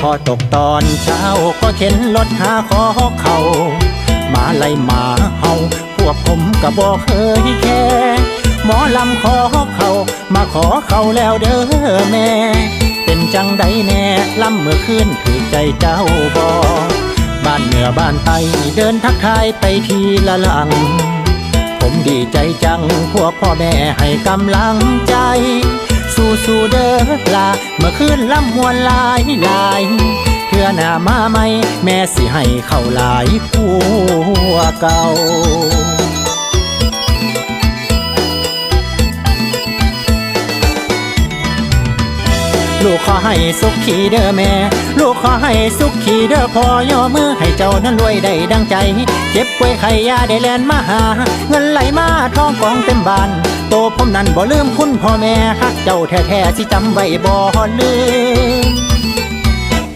พอตกตอนเช้าก็เข็นรถหาขอเขามาไล่หมาเฮาพวกผมก็บอกเคยแค่หมอลำขอเขามาขอเขาแล้วเด้อแม่ เป็นจังใดแน่ลำเมื่อคืนถือใจเจ้าบอบ้านเหนือบ้านไตเดินทักทายไปทีละหลัง ผมดีใจจังพวกพ่อแม่ให้กำลังใจ สู้สู้เด้อลา เมื่อคืนลำมวนลายลายเพื่อหน้ามาใหม่แม่สิให้เข้าหลายผัวเก่าลูกขอให้สุขขีเด้อแม่ ลูกขอให้สุขขีเด้อพ่อย่อมือให้เจ้านั้นรวยได้ดังใจ เจ็บป่วยไข้ยาได้แลนมาหา เงินไหลมาทองกองเต็มบ้าน ผมนั้นบ่ลืมคุณพ่อแม่ฮักเจ้าแท้ๆสิจำไว้บ่ลืม